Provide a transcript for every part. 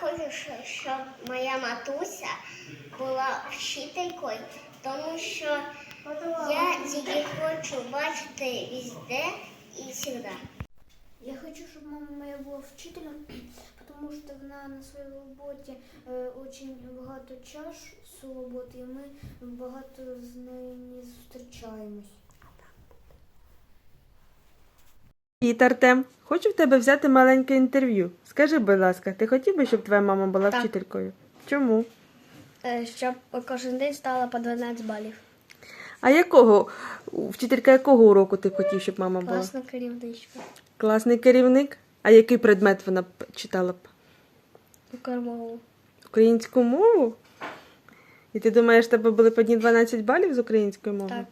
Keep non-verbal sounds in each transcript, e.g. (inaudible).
хочу, щоб моя матуся була вчителькою, тому що я її хочу бачити везде і завжди. Я хочу, щоб мама моя була вчителем, (clears throat) тому що вона на своїй роботі дуже багато часу роботи, і ми багато з нею не зустрічаємось. Привіт, Артем. Хочу в тебе взяти маленьке інтерв'ю. Скажи, будь ласка, ти хотів би, щоб твоя мама була Так. вчителькою? Чому? Е, Щоб кожен день ставила по 12 балів. А якого вчителька якого уроку ти б хотів, щоб мама була? Класна керівничка. Класний керівник. А який предмет вона б читала б? Кормову. Українську мову? І ти думаєш, в тебе були б одні 12 балів з української мови? Так.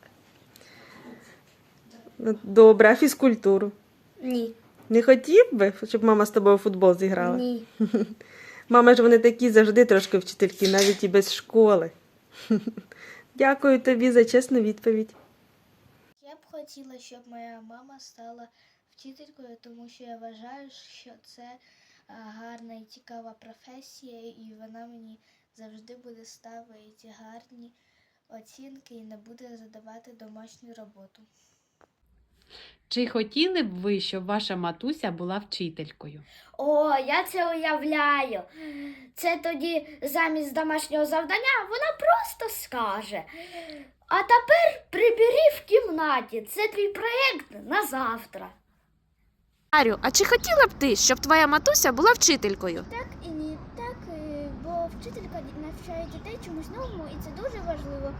Ну, Добре, а фізкультуру? Ні. Не хотів би, щоб мама з тобою в футбол зіграла? Ні. (laughs) Мама ж вони такі завжди трошки вчительки, навіть і без школи. (laughs) Дякую тобі за чесну відповідь. Я б хотіла, щоб моя мама стала вчителькою, тому що я вважаю, що це гарна і цікава професія, і вона мені завжди буде ставити гарні оцінки і не буде задавати домашню роботу. Чи хотіли б ви, щоб ваша матуся була вчителькою? О, я це уявляю. Це тоді замість домашнього завдання вона просто скаже. А тепер прибери в кімнаті. Це твій проєкт на завтра. Арю, а чи хотіла б ти, щоб твоя матуся була вчителькою? Так і ні, так, е, бо вчителька навчає дітей чомусь новому, і це дуже важливо.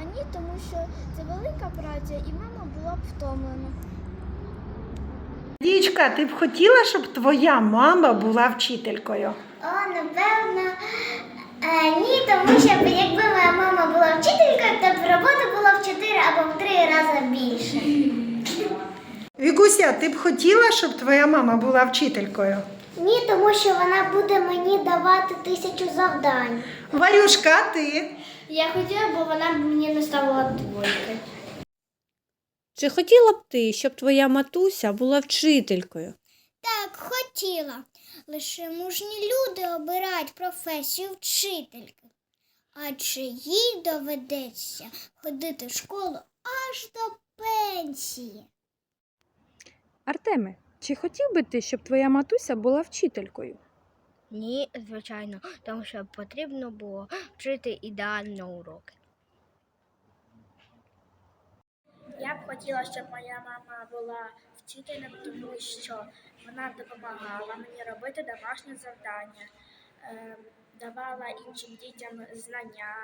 А ні, тому що це велика праця, і мама була б втомлена. Дічка, ти б хотіла, щоб твоя мама була вчителькою? О, напевно, е, ні, тому що якби моя мама була вчителькою, то б роботи було в 4 або в 3 рази більше. Вікуся, ти б хотіла, щоб твоя мама була вчителькою? Ні, тому що вона буде мені давати тисячу завдань. Варюшка, ти? Я хотіла, бо вона б мені не ставила двойки. Чи хотіла б ти, щоб твоя матуся була вчителькою? Так, хотіла. Лише мужні люди обирають професію вчительки. Адже їй доведеться ходити в школу аж до пенсії. Артеме, чи хотів би ти, щоб твоя матуся була вчителькою? Ні, звичайно, тому що потрібно було вчити ідеально уроки. Я б хотіла, щоб моя мама була вчителем, тому що вона допомагала мені робити домашні завдання, е, давала іншим дітям знання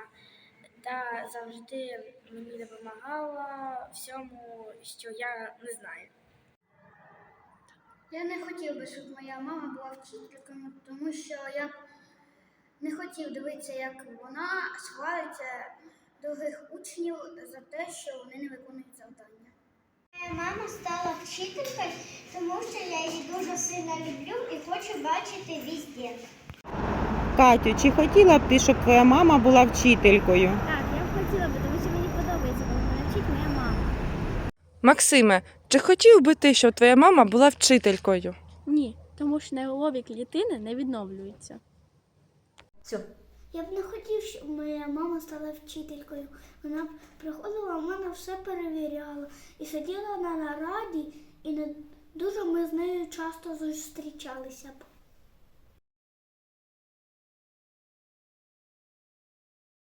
та завжди мені допомагала всьому, що я не знаю. Я не хотів би, щоб моя мама була вчителькою, тому що я не хотів дивитися, як вона свариться других учнів за те, що вони не виконують завдання. Моя мама стала вчителькою, тому що я її дуже сильно люблю і хочу бачити везде. Катю, чи хотіла б ти, щоб твоя мама була вчителькою? Так, я б хотіла би, тому що мені подобається, коли мене вчить моя мама. Максиме, чи хотів би ти, щоб твоя мама була вчителькою? Ні, тому що нервові клітини не відновлюються. Я б не хотів, щоб моя мама стала вчителькою. Вона б приходила, в мене все перевіряла і сиділа на нараді, і не дуже ми з нею часто зустрічалися б.